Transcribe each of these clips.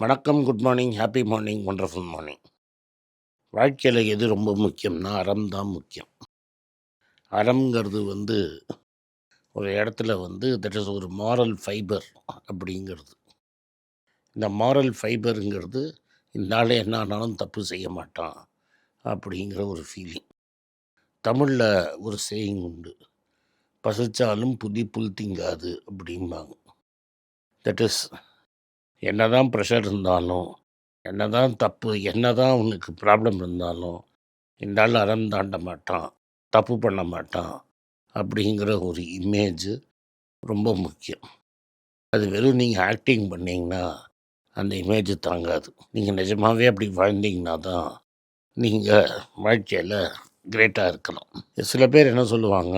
வணக்கம் good morning happy morning wonderful morning வாழ்க்கையில் எது ரொம்ப முக்கியம்னா அறம் தான் முக்கியம். அறம்ங்கிறது வந்து ஒரு இடத்துல வந்து தட் இஸ் ஒரு மாரல் ஃபைபர் அப்படிங்கிறது. இந்த மாரல் ஃபைபருங்கிறது இந்தாலே என்ன ஆனாலும் தப்பு செய்ய மாட்டான் அப்படிங்கிற ஒரு ஃபீலிங் தமிழில் ஒரு சேயிங் உண்டு. பசிச்சாலும் புதி புல் திங்காது அப்படிம்பாங்க. தட் இஸ் என்னதான் ப்ரெஷர் இருந்தாலும் என்னதான் தப்பு என்னதான் உனக்கு ப்ராப்ளம் இருந்தாலும் இந்த ஆள் அறம் தாண்ட மாட்டான் தப்பு பண்ண மாட்டான் அப்படிங்கிற ஒரு இமேஜ் ரொம்ப முக்கியம். அது வெறும் நீங்கள் ஆக்டிங் பண்ணிங்கன்னா அந்த இமேஜ் தாங்காது. நீங்கள் நிஜமாகவே அப்படி வாழ்ந்தீங்கன்னா தான் நீங்கள் வாழ்க்கையில் கிரேட்டாக இருக்கலாம். சில பேர் என்ன சொல்லுவாங்க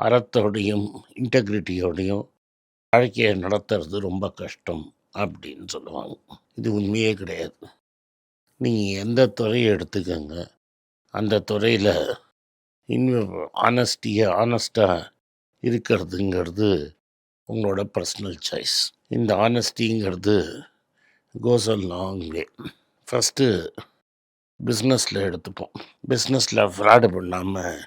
அறத்தோடையும் இன்டெகிரிட்டியோடையும் வாழ்க்கையை நடத்துறது ரொம்ப கஷ்டம். அப்படின்னு சொல்லுவாங்க. இது உண்மையே கிடையாது. நீங்கள் எந்த துறையை எடுத்துக்கங்க அந்த துறையில் இன்னும் ஆனஸ்டியாக ஆனஸ்டாக இருக்கிறதுங்கிறது உங்களோட பர்சனல் சாய்ஸ் இந்த ஆனஸ்டிங்கிறது கோஸ் அ லாங் வே ஃபஸ்ட்டு பிஸ்னஸில் எடுத்துப்போம். பிஸ்னஸில் ஃப்ராடு பண்ணாமல்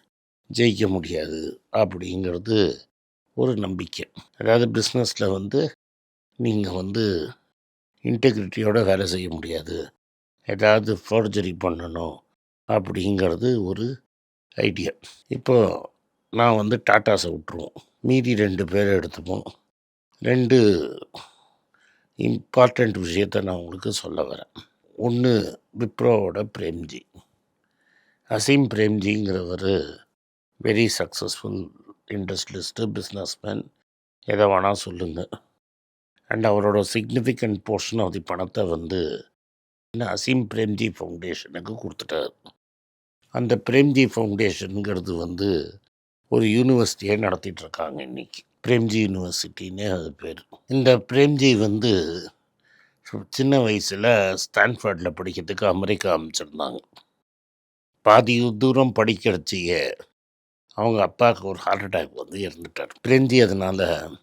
ஜெயிக்க முடியாது அப்படிங்கிறது ஒரு நம்பிக்கை. அதாவது பிஸ்னஸில் வந்து நீங்கள் வந்து இன்டெகிரிட்டியோட வேலை செய்ய முடியாது. ஏதாவது ஃபோர்ஜரி பண்ணணும் அப்படிங்கிறது ஒரு ஐடியா இப்போது நான் வந்து டாட்டாஸை விட்ருவோம் மீதி ரெண்டு பேரை எடுத்துப்போம். ரெண்டு இம்பார்ட்டண்ட் விஷயத்தை நான் உங்களுக்கு சொல்ல வரேன். ஒன்று விப்ரோவோட பிரேம்ஜி. அசீம் பிரேம்ஜிங்கிறவர் வெரி சக்ஸஸ்ஃபுல் இண்டஸ்ட்ரியலிஸ்ட்டு பிஸ்னஸ்மேன் எதை வேணால் சொல்லுங்கள் அண்ட் அவரோட சிக்னிஃபிகண்ட் போர்ஷன் ஆஃப் தி பணத்தை வந்து அசீம் பிரேம்ஜி ஃபவுண்டேஷனுக்கு கொடுத்துட்டார். அந்த பிரேம்ஜி ஃபவுண்டேஷனுங்கிறது வந்து ஒரு யூனிவர்சிட்டியை நடத்திட்டுருக்காங்க இன்றைக்கி இன்னைக்கு. பிரேம்ஜி யூனிவர்சிட்டின்னே அது பேர். இந்த பிரேம்ஜி வந்து சின்ன வயசில் ஸ்டான்ஃபர்டில் படிக்கிறதுக்கு அமெரிக்கா அமைச்சிருந்தாங்க. பாதி தூரம் படிக்கிறச்சியே அவங்க அப்பாவுக்கு ஒரு ஹார்ட் அட்டாக் வந்து இறந்துட்டார். பிரேம்ஜி அதனால்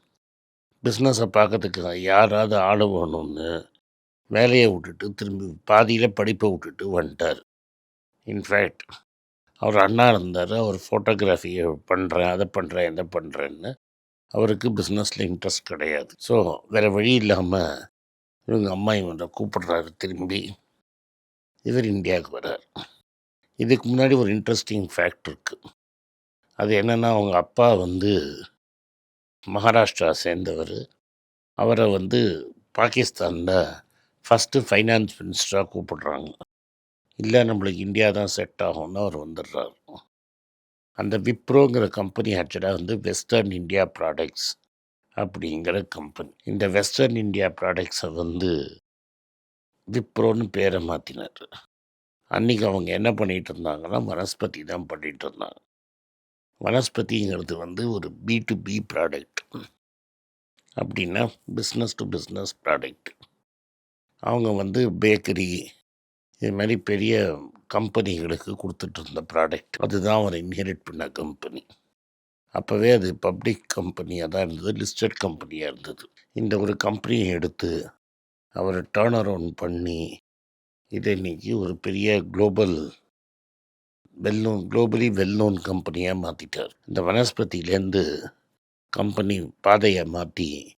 பிஸ்னஸை பார்க்கறதுக்கு யாராவது ஆள் வேணும்னு வேலையை விட்டுட்டு திரும்பி பாதியில் படிப்பை விட்டுட்டு வந்துட்டார். இன்ஃபேக்ட் அவர் அண்ணா இருந்தார் அவர் ஃபோட்டோகிராஃபியை பண்ணுறேன் அதை பண்ணுறேன் இதை பண்ணுறேன்னு அவருக்கு பிஸ்னஸில் இன்ட்ரெஸ்ட் கிடையாது. ஸோ வேறு வழி இல்லாமல் இவங்க அம்மா இவனை கூப்பிடுறாரு திரும்பி இவர் இந்தியாவுக்கு வர்றார். இதுக்கு முன்னாடி ஒரு இன்ட்ரெஸ்டிங் ஃபேக்ட் இருக்குது அது என்னென்னா அவங்க அப்பா வந்து மகாராஷ்டிரா சேர்ந்தவர். அவரை வந்து பாகிஸ்தானில் ஃபஸ்ட்டு ஃபைனான்ஸ் மினிஸ்டராக கூப்பிடுறாங்க. இல்லை நம்மளுக்கு இந்தியா தான் செட் ஆகும்னு அவர் வந்துடுறாரு. அந்த விப்ரோங்கிற கம்பெனி ஆக்சுவலாக வந்து வெஸ்டர்ன் இந்தியா ப்ராடக்ட்ஸ் அப்படிங்கிற கம்பெனி இந்த வெஸ்டர்ன் இந்தியா ப்ராடக்ட்ஸை வந்து விப்ரோன்னு பேரை மாற்றினார் அன்றைக்கி அவங்க என்ன பண்ணிகிட்டு இருந்தாங்கன்னா வனஸ்பதி தான் பண்ணிகிட்டு இருந்தாங்க. வனஸ்பதிங்கிறது வந்து ஒரு பி டு பி ப்ராடக்ட் அப்படின்னா பிஸ்னஸ் டு பிஸ்னஸ் ப்ராடக்ட் அவங்க வந்து பேக்கரி இது மாதிரி பெரிய கம்பெனிகளுக்கு கொடுத்துட்டு இருந்த ப்ராடக்ட் அதுதான் அவர் இன்ஹெரிட் பண்ண கம்பெனி அப்போவே அது பப்ளிக் கம்பெனியாக தான் இருந்தது லிஸ்டட் கம்பெனியாக இருந்தது. இந்த ஒரு கம்பெனியை எடுத்து அவர் டேர்ன் அரவுண்ட் பண்ணி இதை இன்றைக்கி ஒரு பெரிய global well known globally well known கம்பெனியாக மாற்றிட்டார் இந்த வனஸ்பதியிலேருந்து கம்பெனி பாதையை மாற்றி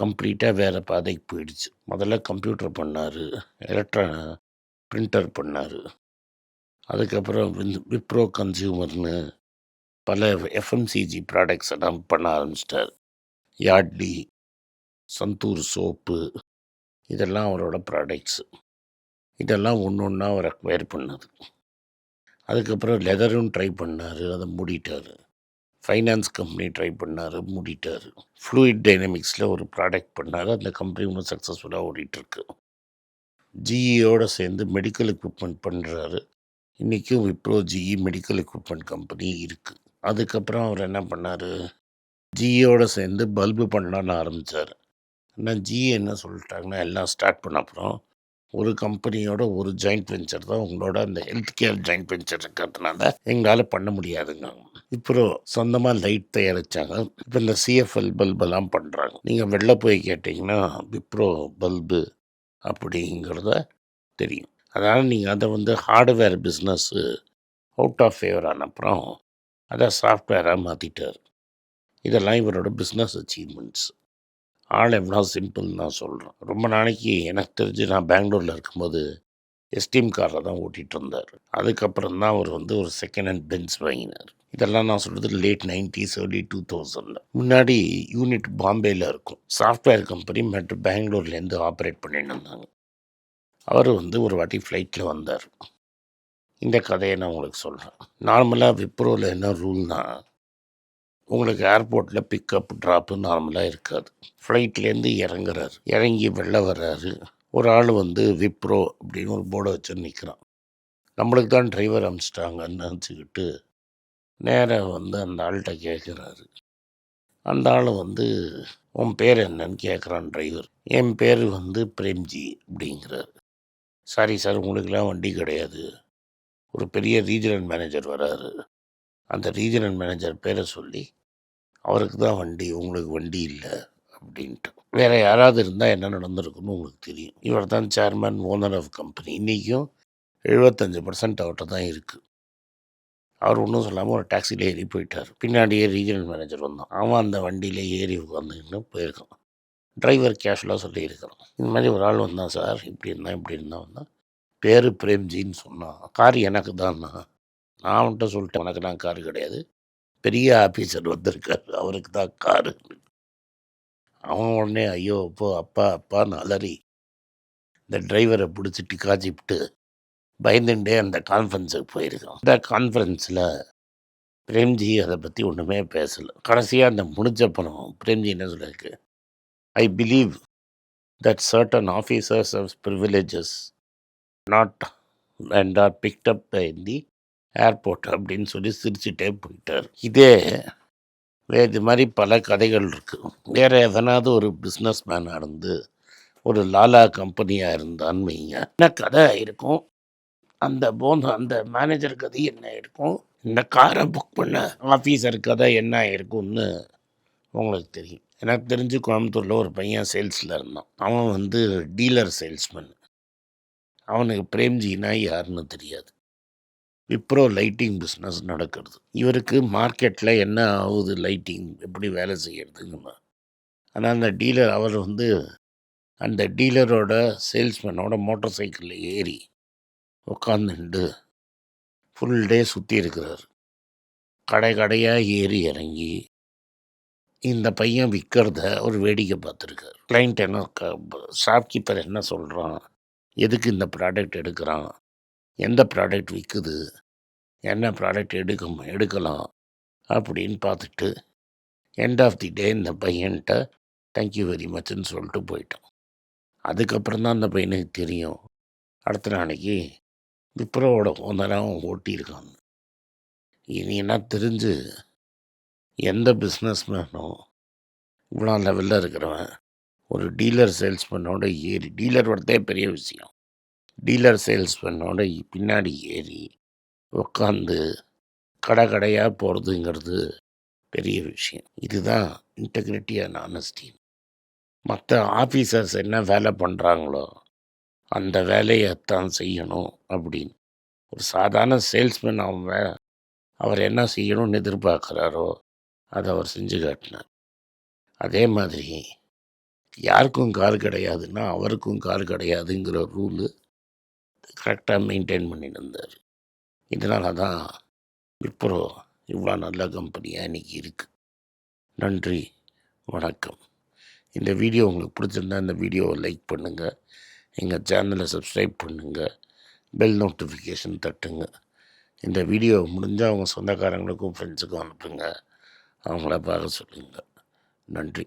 கம்ப்ளீட்டாக வேறு பாதைக்கு போயிடுச்சு. முதல்ல கம்ப்யூட்டர் பண்ணார் எலக்ட்ரா பிரிண்டர் பண்ணார். அதுக்கப்புறம் விந்- விப்ரோ கன்சியூமர்னு பல எஃப்எம்சிஜி ப்ராடக்ட்ஸ் எல்லாம் பண்ண ஆரம்பிச்சிட்டார். யாட்லி சந்தூர் சோப்பு இதெல்லாம் அவரோட ப்ராடக்ட்ஸு இதெல்லாம் ஒன்று ஒன்றா அவர் அக்வயர் பண்ணது அதுக்கப்புறம் லெதரும் ட்ரை பண்ணார் அதை மூடிட்டார். ஃபைனான்ஸ் கம்பெனி ட்ரை பண்ணார் மூடிட்டார். ஃப்ளூயிட் டைனமிக்ஸில் ஒரு ப்ராடக்ட் பண்ணார் அந்த கம்பெனி இன்னும் சக்ஸஸ்ஃபுல்லாக ஓடிட்டுருக்கு. ஜிஇயோட சேர்ந்து மெடிக்கல் எக்யூப்மெண்ட் பண்ணுறாரு இன்றைக்கும் Wipro GE medical equipment company இருக்குது அதுக்கப்புறம் அவர் என்ன பண்ணார்? ஜிஇயோட சேர்ந்து பல்பு பண்ணலான்னு ஆரம்பித்தார் ஆனால் ஜிஇ என்ன சொல்லிட்டாங்கன்னா எல்லாம் ஸ்டார்ட் பண்ண அப்புறம் ஒரு கம்பெனியோட ஒரு ஜாயிண்ட் வெஞ்சர் தான் உங்களோட அந்த ஹெல்த் கேர் ஜாயிண்ட் வெஞ்சர் இருக்கிறதுனால எங்களால் பண்ண முடியாதுங்க. இப்போ சொந்தமாக லைட் தயாரித்தாங்க இப்போ இந்த சிஎஃப்எல் பல்பெல்லாம் பண்ணுறாங்க நீங்கள் வெளில போய் கேட்டிங்கன்னா விப்ரோ பல்பு அப்படிங்கிறத தெரியும். அதனால் நீங்கள் அதை வந்து hardware business out of favour ஆன அப்புறம் அதை சாஃப்ட்வேராக மாற்றிட்டார் இதெல்லாம் இவரோட பிஸ்னஸ் அச்சீவ்மெண்ட்ஸ் ஆள் எவ்வளோ சிம்பிள்னு நான் சொல்கிறேன் ரொம்ப நாளைக்கு எனக்கு தெரிஞ்சு நான் பெங்களூரில் இருக்கும்போது எஸ்டீம் காரில் தான் ஓட்டிகிட்டு இருந்தார். அதுக்கப்புறம் தான் அவர் வந்து ஒரு செகண்ட் ஹேண்ட் பென்ஸ் வாங்கினார். இதெல்லாம் நான் சொல்கிறது லேட் நைன்டிஸ் ஏர்லி டூ தௌசண்டில் முன்னாடி யூனிட் பாம்பேயில் இருக்கும். சாஃப்ட்வேர் கம்பெனி மற்றும் பெங்களூர்லேருந்து ஆப்ரேட் பண்ணிட்டு இருந்தாங்க. அவர் வந்து ஒரு வாட்டி ஃப்ளைட்டில் வந்தார். இந்த கதையை நான் உங்களுக்கு சொல்கிறேன் நார்மலாக விப்ரோவில் என்ன ரூல்னால் உங்களுக்கு ஏர்போர்ட்டில் பிக்கப் ட்ராப்பு நார்மலாக இருக்காது. ஃப்ளைட்லேருந்து இறங்குறாரு. இறங்கி வெளில வர்றாரு. ஒரு ஆள் வந்து விப்ரோ அப்படின்னு ஒரு போர்டை வச்சு நிற்கிறான் நம்மளுக்கு தான் டிரைவர் அனுப்பிச்சிட்டாங்கன்னு நினச்சிக்கிட்டு நேராக வந்து அந்த ஆள்கிட்ட கேட்குறாரு அந்த ஆள் வந்து உன் பேர் என்னன்னு கேட்குறான் டிரைவர் என் பேர் வந்து பிரேம்ஜி அப்படிங்கிறார். சாரி சார் உங்களுக்கெல்லாம் வண்டி கிடையாது. ஒரு பெரிய ரீஜனல் மேனேஜர் வராரு. அந்த ரீஜனல் மேனேஜர் பேரை சொல்லி அவருக்கு தான் வண்டி உங்களுக்கு வண்டி இல்லை அப்படின்ட்டு. வேறு யாராவது இருந்தால் என்ன நடந்திருக்குன்னு உங்களுக்கு தெரியும். இவர் தான் சேர்மேன் ஓனர் ஆஃப் கம்பெனி இன்றைக்கும் எழுபத்தஞ்சு பர்சன்ட் அவர்கிட்ட தான் இருக்குது அவர் ஒன்றும் சொல்லாமல் ஒரு டாக்ஸியில் ஏறி போயிட்டார். பின்னாடியே ரீஜனல் மேனேஜர் வந்தான். அவன் அந்த வண்டியில் ஏறி உட்காந்துக்கிட்டு போயிருக்கான். டிரைவர் கேஷுவலாக சொல்லியிருக்கிறான் இந்த மாதிரி ஒரு ஆள் வந்தான் சார். இப்படி இருந்தான் இப்படி இருந்தான் வந்தான். பேர் பிரேம்ஜின்னு சொன்னான். கார் எனக்கு தான்ண்ணா நான் அவன்கிட்ட சொல்லிட்டேன் உனக்கு நான் காரு கிடையாது. பெரிய ஆஃபீஸர் வந்திருக்காரு. அவருக்கு தான் காரு. அவன் உடனே ஐயோ அப்போ அப்பா அப்பான்னு அலறி இந்த டிரைவரை பிடிச்சிட்டு காய்ச்சிவிட்டு பயந்துட்டே அந்த கான்ஃபரன்ஸுக்கு போயிருக்கான். அந்த கான்ஃபரன்ஸில் பிரேம்ஜி அதை பற்றி ஒன்றுமே பேசலை. கடைசியாக அந்த முடிஞ்ச பணம் பிரேம்ஜி என்ன சொல்லியிருக்கு? I believe that certain officers of privileges not and are picked up in the airport அப்படின்னு சொல்லி சிரிச்சுட்டே போயிட்டார். இதே வே இது மாதிரி பல கதைகள் இருக்குது வேறு எதனாவது ஒரு பிஸ்னஸ் மேனாக இருந்து ஒரு லாலா கம்பெனியாக இருந்தான்னு வைங்க என்ன கதை இருக்கும்? அந்த போன் அந்த மேனேஜர் கதை என்ன இருக்கும்? இந்த காரை புக் பண்ண ஆஃபீஸர் கதை என்ன இருக்கும்னு உங்களுக்கு தெரியும். எனக்கு தெரிஞ்சு கோயம்புத்தூரில் ஒரு பையன் சேல்ஸில் இருந்தான். அவன் வந்து டீலர் சேல்ஸ்மேன் அவனுக்கு பிரேம்ஜினா யாருன்னு தெரியாது. விப்ரோ லைட்டிங் பிஸ்னஸ் நடக்கிறது. இவருக்கு மார்க்கெட்டில் என்ன ஆகுது லைட்டிங் எப்படி வேலை செய்யறதுன்னு ஆனால் அந்த டீலர் அவர் வந்து அந்த டீலரோட சேல்ஸ்மேனோட மோட்டார் சைக்கிளில் ஏறி உட்காந்துட்டு ஃபுல் டே சுற்றி இருக்கிறார். கடை கடையாக ஏறி இறங்கி இந்த பையன் விற்கிறத ஒரு வேடிக்கை பார்த்துருக்கார். கிளைண்ட் என்ன ஷாப்கீப்பர் என்ன சொல்கிறான் எதுக்கு இந்த ப்ராடக்ட் எடுக்கிறான்? எந்த ப்ராடக்ட் விற்குது என்ன ப்ராடக்ட் எடுக்கும் எடுக்கலாம் அப்படின்னு பார்த்துட்டு எண்ட் ஆஃப் தி டே இந்த பையன்கிட்ட தேங்க்யூ வெரி மச்னு சொல்லிட்டு போயிட்டோம் அதுக்கப்புறம் தான் அந்த பையனுக்கு தெரியும். அடுத்த நாளைக்கு விப்ரோவோட ஓனராக ஓட்டியிருக்காங்க. இனி என்ன தெரிஞ்சு எந்த பிஸ்னஸ்மேனும் இவ்வளோ லெவலில் இருக்கிறவன் ஒரு டீலர் சேல்ஸ்மேனோட ஏறி டீலர் வரதே பெரிய விஷயம். டீலர் சேல்ஸ்மேனோட பின்னாடி ஏறி உட்காந்து கடை கடையாக போகிறதுங்கிறது பெரிய விஷயம். இதுதான் இன்டெகிரிட்டி அண்ட் ஆனஸ்டி மற்ற ஆஃபீஸர்ஸ் என்ன வேலை பண்ணுறாங்களோ அந்த வேலையைத்தான் செய்யணும் அப்படின்னு. ஒரு சாதாரண சேல்ஸ்மேன் அவன் வே அவர் என்ன செய்யணும்னு எதிர்பார்க்குறாரோ அதை அவர் செஞ்சு காட்டினார். அதே மாதிரி யாருக்கும் கார் கிடையாதுன்னா அவருக்கும் கார் கிடையாதுங்கிற ரூலு கரெக்டாக மெயின்டைன் பண்ணிட்டு இருந்தார். இதனால தான் விப்ரோ இவ்வளோ நல்ல கம்பெனியாக இன்றைக்கி இருக்குது நன்றி வணக்கம். இந்த வீடியோ உங்களுக்கு பிடிச்சிருந்தா இந்த வீடியோவை லைக் பண்ணுங்கள் எங்கள் சேனலை சப்ஸ்கிரைப் பண்ணுங்கள் பெல் நோட்டிஃபிகேஷன் தட்டுங்க. இந்த வீடியோ முடிஞ்சால் அவங்க சொந்தக்காரங்களுக்கும் ஃப்ரெண்ட்ஸுக்கும் அனுப்புங்க. அவங்கள பார்க்க சொல்லுங்கள் நன்றி.